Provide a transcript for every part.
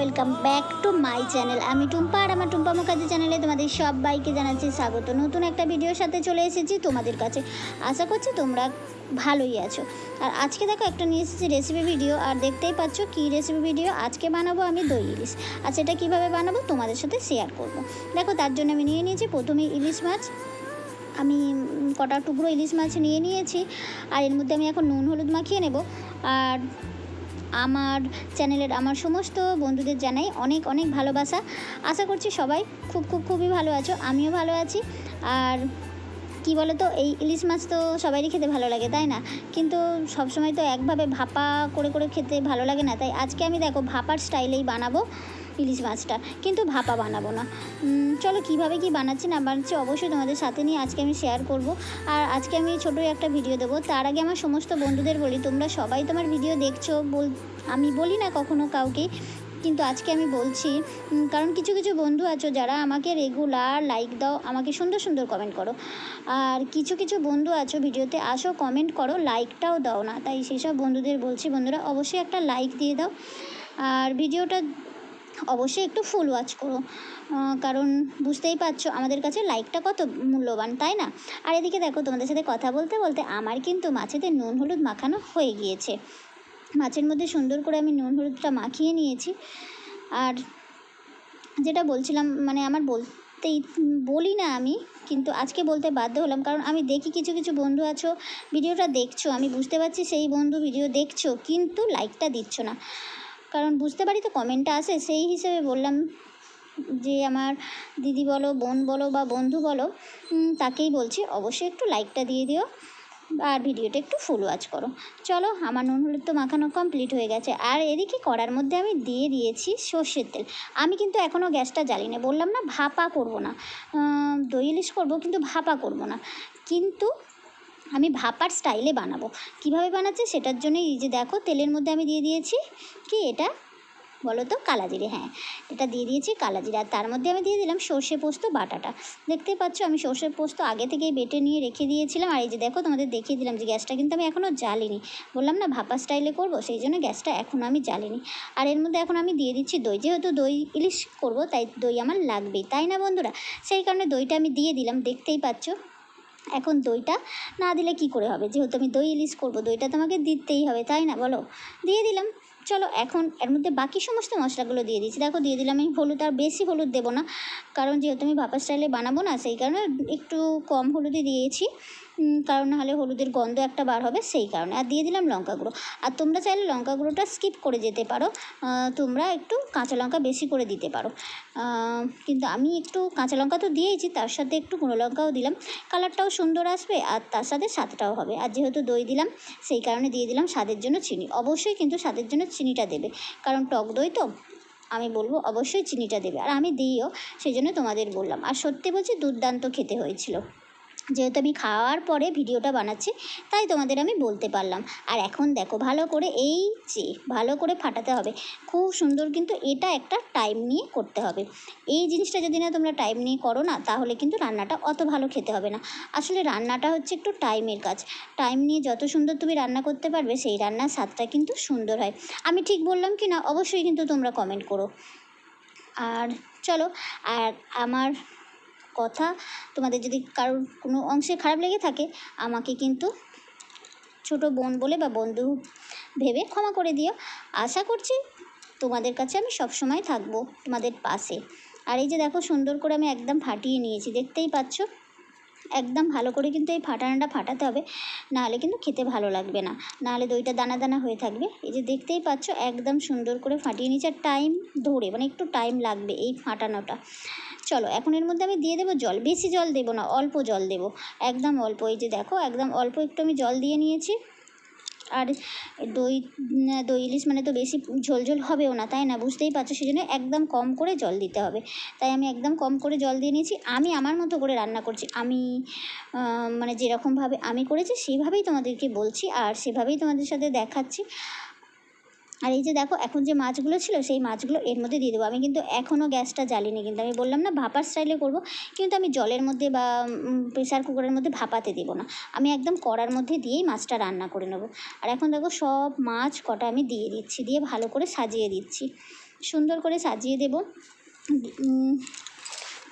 Welcome back to my channel আমি টুম্পা আর আমার টুম্পা মুখার্জি চ্যানেলে তোমাদের সবাইকে জানাচ্ছি স্বাগত। নতুন একটা ভিডিওর সাথে চলে এসেছি তোমাদের কাছে। আশা করছি তোমরা ভালোই আছো। আর আজকে দেখো একটা নিয়ে এসেছি রেসিপি ভিডিও আর দেখতেই পাচ্ছ কী রেসিপি ভিডিও আজকে বানাবো আমি দই ইলিশ। আর সেটা কীভাবে বানাবো তোমাদের সাথে শেয়ার করব। দেখো তার জন্য আমি নিয়ে নিয়েছি প্রথমে ইলিশ মাছ আমি কটা টুকরো ইলিশ মাছ নিয়ে নিয়েছি, আর এর মধ্যে আমি এখন নুন, হলুদ মাখিয়ে নেব। আর আমার চ্যানেলের আমার সমস্ত বন্ধুদের জানাই অনেক অনেক ভালোবাসা। আশা করছি সবাই খুব খুব, খুবই ভালো আছো, আমিও ভালো আছি। আর কি বলো তো এই ইলিশ মাছ তো সবারই খেতে ভালো লাগে, তাই না? কিন্তু সবসময় তো একভাবে ভাপা করে করে খেতে ভালো লাগে না। তাই আজকে আমি দেখো ভাপার স্টাইলেই বানাবো। ইলিশ মাছটা, কিন্তু ভাপা বানাবো না। চলো কীভাবে কি বানাচ্ছি না বানাচ্ছি অবশ্যই তোমাদের সাথে নিয়ে আজকে আমি শেয়ার করব। আর আজকে আমি ছোটোই একটা ভিডিও দেবো। তার আগে আমার সমস্ত বন্ধুদের বলি, তোমরা সবাই তোমার ভিডিও দেখছ বল, আমি বলি না কখনো কাউকে, কিন্তু আজকে আমি বলছি কারণ কিছু কিছু বন্ধু আছো যারা আমাকে রেগুলার লাইক দাও, আমাকে সুন্দর সুন্দর কমেন্ট করো। আর কিছু কিছু বন্ধু আছো ভিডিওতে আসো কমেন্ট করো লাইকটাও দাও না। তাই সেসব বন্ধুদের বলছি, বন্ধুরা অবশ্যই একটা লাইক দিয়ে দাও। আর ভিডিওটা অবশ্যই একটু ফুল ওয়াচ করো। কারণ বুঝতেই পারছ, আমাদের কাছে লাইকটা কত মূল্যবান, তাই না? আর এদিকে দেখো, তোমাদের সাথে কথা বলতে বলতে আমার কিন্তু মাছেতে নুন হলুদ মাখানো হয়ে গিয়েছে। মাছের মধ্যে সুন্দর করে আমি নুন হলুদটা মাখিয়ে নিয়েছি। আর যেটা বলছিলাম মানে আমার বলতেই বলি না আমি, কিন্তু আজকে বলতে বাধ্য হলাম, কারণ আমি দেখি কিছু কিছু বন্ধু আছো, ভিডিওটা দেখছ, আমি বুঝতে পারছি সেই বন্ধু ভিডিও দেখছ, কিন্তু লাইকটা দিচ্ছ না। কারণ বুঝতে পারি তো কমেন্টটা আসে সেই হিসেবে বললাম যে আমার দিদি বলো, বোন বলো বা বন্ধু বলো তাকেই বলছি। অবশ্যই একটু লাইকটা দিয়ে দিও আর ভিডিওটা একটু ফুল ওয়াচ করো। চলো, আমার নুন হলুদ তো মাখানো কমপ্লিট হয়ে গেছে। আর এদিকে কড়ার মধ্যে আমি দিয়ে দিয়েছি সর্ষের তেল। আমি কিন্তু এখনও গ্যাসটা জ্বালি না বললাম না, ভাপা করব না। দই ইলিশ করব, কিন্তু ভাপা করব না। কিন্তু আমি ভাপার স্টাইলে বানাবো। কীভাবে বানাচ্ছি সেটার জন্য এই যে দেখো, তেলের মধ্যে আমি দিয়ে দিয়েছি কি এটা? বলো তো, কালাজিরে হ্যাঁ। এটা দিয়ে দিয়েছি কালাজিরে। আর তার মধ্যে আমি দিয়ে দিলাম সর্ষে পোস্ত, বাটাটা। দেখতেই পাচ্ছ, আমি সর্ষে পোস্ত আগে থেকেই বেটে নিয়ে রেখে দিয়েছিলাম। আর এই যে দেখো, তোমাদের দেখিয়ে দিলাম যে গ্যাসটা কিন্তু আমি এখনও জ্বালিনি। বললাম না, ভাপা স্টাইলে করব, সেই জন্য গ্যাসটা এখনও আমি জ্বালিনি। আর এর মধ্যে এখন আমি দিয়ে দিচ্ছি দই। যেহেতু দই ইলিশ করব, তাই দই আমার লাগবেই। তাই না বন্ধুরা? সেই কারণে দইটা আমি দিয়ে দিলাম, দেখতেই পাচ্ছ। এখন দইটা না দিলে কি করে হবে? যেহেতু আমি দই ইলিশ করব, দইটা তোমাকে দিতেই হবে, তাই না? বলো। দিয়ে দিলাম। চলো, এখন এর মধ্যে বাকি সমস্ত মশলাগুলো দিয়ে দিচ্ছি। দেখো, দিয়ে দিলাম, আমি হলুদ, আর বেশি হলুদ দেবো না। কারণ যেহেতু আমি ভাপা স্টাইলে বানাবো না, সেই কারণে একটু কম হলুদই দিয়েছি। কারণ নাহলে হলুদের গন্ধ একটা বার হবে সেই কারণে। আর দিয়ে দিলাম লঙ্কা গুঁড়ো। আর তোমরা চাইলে লঙ্কা গুঁড়োটা স্কিপ করে যেতে পারো। তোমরা একটু কাঁচা লঙ্কা বেশি করে দিতে পারো। কিন্তু আমি একটু কাঁচা লঙ্কা তো দিয়েছি তার সাথে একটু গুঁড়ো লঙ্কাও দিলাম। কালারটাও সুন্দর আসবে আর তার সাথে স্বাদটাও হবে। আর যেহেতু দই দিলাম, সেই কারণে দিয়ে দিলাম স্বাদের জন্য চিনি। অবশ্যই কিন্তু স্বাদের জন্য চিনিটা দেবে। কারণ টক দই তো, আমি বলব অবশ্যই চিনিটা দেবে। আর আমি দিইও সেই জন্য তোমাদের বললাম। আর সত্যি বলছি, দুর্দান্ত খেতে হয়েছিল। যেহেতু আমি খাওয়ার পরে ভিডিওটা বানাচ্ছি, তাই তোমাদের আমি বলতে পারলাম। আর এখন দেখো, ভালো করে এই যে, ভালো করে ফাটাতে হবে। খুব সুন্দর কিন্তু এটা একটা টাইম নিয়ে করতে হবে। এই জিনিসটা যদি না তোমরা টাইম নিয়ে করো না, তাহলে কিন্তু রান্নাটা অত ভালো খেতে হবে না। আসলে রান্নাটা হচ্ছে একটু টাইমের কাজ। টাইম নিয়ে যত সুন্দর তুমি রান্না করতে পারবে, সেই রান্নার স্বাদটা কিন্তু সুন্দর হয়। আমি ঠিক বললাম কি না, অবশ্যই কিন্তু তোমরা কমেন্ট করো। আর চলো, আর আমার কথা, তোমাদের যদি কারোর কোনো অংশে খারাপ লেগে থাকে, আমাকে কিন্তু ছোট বোন বলে বা বন্ধু ভেবে ক্ষমা করে দিও। আশা করছি তোমাদের কাছে আমি সবসময় থাকব তোমাদের পাশে। আর এই যে দেখো, সুন্দর করে আমি একদম ফাটিয়ে নিয়েছি, দেখতেই পাচ্ছ? একদম ভালো করে কিন্তু এই ফাটানোটা ফাটাতে হবে, নাহলে কিন্তু খেতে ভালো লাগবে না। নাহলে দইটা দানা দানা হয়ে থাকবে। এই যে দেখতেই পাচ্ছ, একদম সুন্দর করে ফাটিয়ে আর টাইম ধরে মানে একটু টাইম লাগবে এই ফাটানোটা। চলো, এখন এর মধ্যে আমি দিয়ে দেবো জল। বেশি জল দেবো না, অল্প জল দেবো। একদম অল্প, এই যে দেখো, একদম অল্প একটু আমি জল দিয়ে নিয়েছি। আর দই দই ইলিশ মানে তো বেশি ঝোল ঝোল হবেও না, তাই না? বুঝতেই পারছ? সেই জন্য একদম কম করে জল দিতে হবে। তাই আমি একদম কম করে জল দিয়ে নিয়েছি। আমি আমার মতো করে রান্না করছি। আমি মানে যেরকমভাবে আমি করেছি সেইভাবেই তোমাদেরকে বলছি আর সেভাবেই তোমাদের সাথে দেখাচ্ছি। আর এই যে দেখো, এখন যে মাছগুলো ছিল, সেই মাছগুলো এর মধ্যে দিয়ে দেবো। আমি কিন্তু এখনও গ্যাসটা জ্বালিনি, কিন্তু আমি বললাম না, ভাপার স্টাইলে করব, কিন্তু আমি জলের মধ্যে বা প্রেশার কুকারের মধ্যে ভাপাতে দেবো না। আমি একদম কড়ার মধ্যে দিয়েই মাছটা রান্না করে নেব। আর এখন দেখো, সব মাছ কটা আমি দিয়ে দিচ্ছি, দিয়ে ভালো করে সাজিয়ে দিচ্ছি। সুন্দর করে সাজিয়ে দেবো।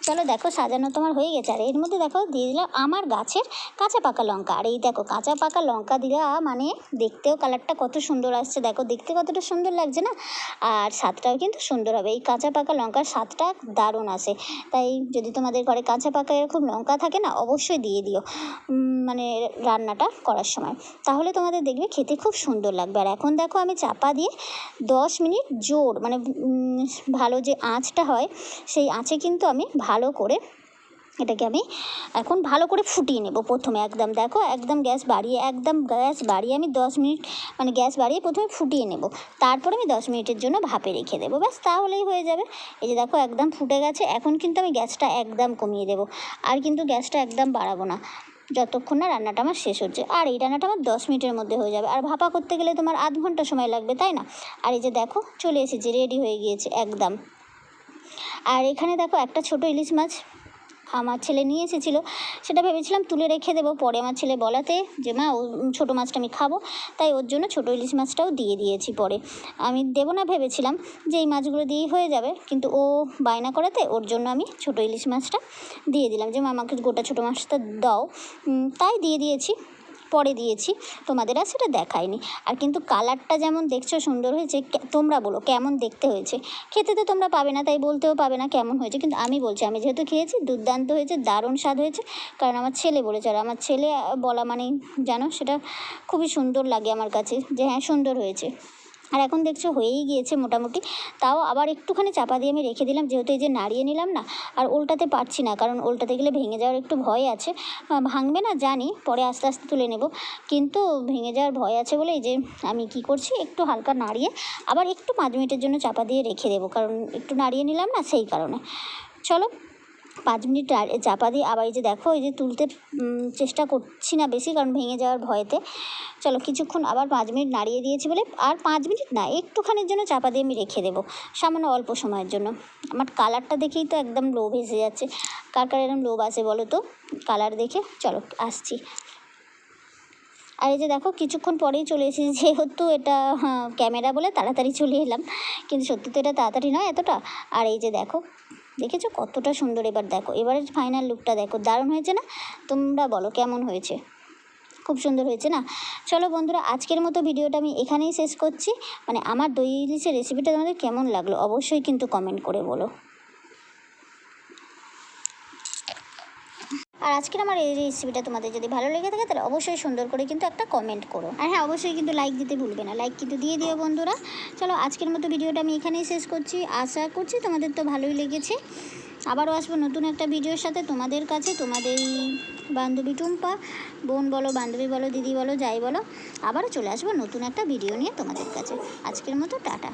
চলো দেখো, সাজানো তোমার হয়ে গেছে। আর এর মধ্যে দেখো, দিয়ে দিলাম আমার গাছের কাঁচা পাকা লঙ্কা। আর এই দেখো, কাঁচা পাকা লঙ্কা দিলা মানে দেখতেও কালারটা কত সুন্দর আসছে। দেখো, দেখতে কতটা সুন্দর লাগছে না? আর স্বাদটাও কিন্তু সুন্দর হবে। এই কাঁচা পাকা লঙ্কার স্বাদটা দারুণ আসে। তাই যদি তোমাদের ঘরে কাঁচা পাকা এরকম লঙ্কা থাকে না, অবশ্যই দিয়ে দিও মানে রান্নাটা করার সময়। তাহলে তোমাদের দেখবে খেতে খুব সুন্দর লাগবে। আর এখন দেখো, আমি চাপা দিয়ে দশ মিনিট জোর মানে ভালো যে আঁচটা হয়, সেই আঁচে কিন্তু আমি ভালো করে এটাকে আমি এখন ভালো করে ফুটিয়ে নেব প্রথমে একদম, দেখো একদম গ্যাস বাড়িয়ে, একদম গ্যাস বাড়িয়ে আমি দশ মিনিট মানে গ্যাস বাড়িয়ে প্রথমে ফুটিয়ে নেব। তারপরে আমি দশ মিনিটের জন্য ভাপে রেখে দেবো, ব্যাস তাহলেই হয়ে যাবে। এই যে দেখো একদম ফুটে গেছে, এখন কিন্তু আমি গ্যাসটা একদম কমিয়ে দেবো। আর কিন্তু গ্যাসটা একদম বাড়াবো না, যতক্ষণ না রান্নাটা আমার শেষ হচ্ছে। আর এই রান্নাটা আমার দশ মিনিটের মধ্যে হয়ে যাবে। আর ভাপা করতে গেলে তোমার আধ ঘণ্টা সময় লাগবে, তাই না? আর এই যে দেখো চলে এসেছে, রেডি হয়ে গিয়েছে, একদম। আর এখানে দেখো একটা ছোট ইলিশ মাছ আমার ছেলে নিয়ে এসেছিল। সেটা ভেবেছিলাম তুলে রেখে দেবো পরে আমার ছেলে বলাতে যে, মা, ও ছোটো মাছটা আমি খাব। তাই ওর জন্য ছোটো ইলিশ মাছটাও দিয়ে দিয়েছি পরে। আমি দেবো না ভেবেছিলাম যে, এই মাছগুলো দিয়েই হয়ে যাবে। কিন্তু ও বায়না করাতে ওর জন্য আমি ছোটো ইলিশ মাছটা দিয়ে দিলাম যে, মা, আমাকে গোটা ছোটো মাছটা দাও। তাই দিয়ে দিয়েছি। পরে দিয়েছি, তোমাদের আর সেটা দেখায়নি। আর কিন্তু কালারটা যেমন দেখছ সুন্দর হয়েছে তোমরা বলো কেমন দেখতে হয়েছে? খেতে তো তোমরা পাবে না, তাই বলতেও পাবে না কেমন হয়েছে, কিন্তু আমি বলছি, আমি যেহেতু খেয়েছি, দুর্দান্ত হয়েছে, দারুণ স্বাদ হয়েছে, কারণ আমার ছেলে বলেছে, আর আমার ছেলে বলা মানে জানো, সেটা খুবই সুন্দর লাগে আমার কাছে যে হ্যাঁ সুন্দর হয়েছে। আর এখন দেখছ হয়েই গিয়েছে মোটামুটি। তাও আবার একটুখানি চাপা দিয়ে আমি রেখে দিলাম, যেহেতু এই যে নাড়িয়ে নিলাম না, আর উল্টাতে পারছি না, কারণ উল্টাতে গেলে ভেঙে যাওয়ার একটু ভয় আছে। ভাঙবে না, জানি, পরে আস্তে আস্তে তুলে নেব। কিন্তু ভেঙে যাওয়ার ভয় আছে বলে এই যে আমি কি করছি, একটু হালকা নাড়িয়ে আবার একটু পাঁচ মিনিটের জন্য চাপা দিয়ে রেখে দেবো, কারণ একটু নাড়িয়ে নিলাম না, সেই কারণে। চলো পাঁচ মিনিট চাপা দিয়ে আবার এই যে দেখো এই যে তুলতে চেষ্টা করছি না বেশি কারণ ভেঙে যাওয়ার ভয়েতে। চলো কিছুক্ষণ আবার পাঁচ মিনিট নাড়িয়ে দিয়েছি বলে আর পাঁচ মিনিট না একটুখানির জন্য চাপা দিয়ে আমি রেখে দেবো সামান্য অল্প সময়ের জন্য। আমার কালারটা দেখেই তো একদম লোভ এসে যাচ্ছে। কার কার এরকম লোভ আছে বলো তো? কালার দেখে চলো আসছি। আর এই যে দেখো কিছুক্ষণ পরেই চলে এসেছি যেহেতু এটা হ্যাঁ, ক্যামেরা বলে তাড়াতাড়ি চলে এলাম। কিন্তু সত্যি তো এটা তাড়াতাড়ি নয় এতটা। আর এই যে দেখো দেখেছ? কতটা সুন্দর এবার দেখো। এবারে ফাইনাল লুকটা দেখো। দারুণ হয়েছে না? তোমরা বলো, কেমন হয়েছে? খুব সুন্দর হয়েছে না? চলো বন্ধুরা, আজকের মতো ভিডিওটা আমি এখানেই শেষ করছি। মানে আমার দই ইলিশের রেসিপিটা তোমাদের কেমন লাগল, অবশ্যই কিন্তু কমেন্ট করে বলো। আর আজকের আমার এই রেসিপিটা তোমাদের যদি ভালো লেগে থাকে, তাহলে অবশ্যই সুন্দর করে কিন্তু একটা কমেন্ট করো। আর হ্যাঁ অবশ্যই কিন্তু লাইক দিতে ভুলবে না। লাইক কিন্তু দিয়ে দিও বন্ধুরা। চলো, আজকের মতো ভিডিওটা আমি এখানেই শেষ করছি। আশা করছি তোমাদের তো ভালোই লেগেছে। আবারও আসব নতুন একটা ভিডিওর সাথে তোমাদের কাছে। তোমাদের বান্ধবী টুম্পা, বোন বলো, বান্ধবী বলো, দিদি বলো, যাই বলো, আবারও চলে আসব নতুন একটা ভিডিও নিয়ে তোমাদের কাছে। আজকের মতো, টাটা।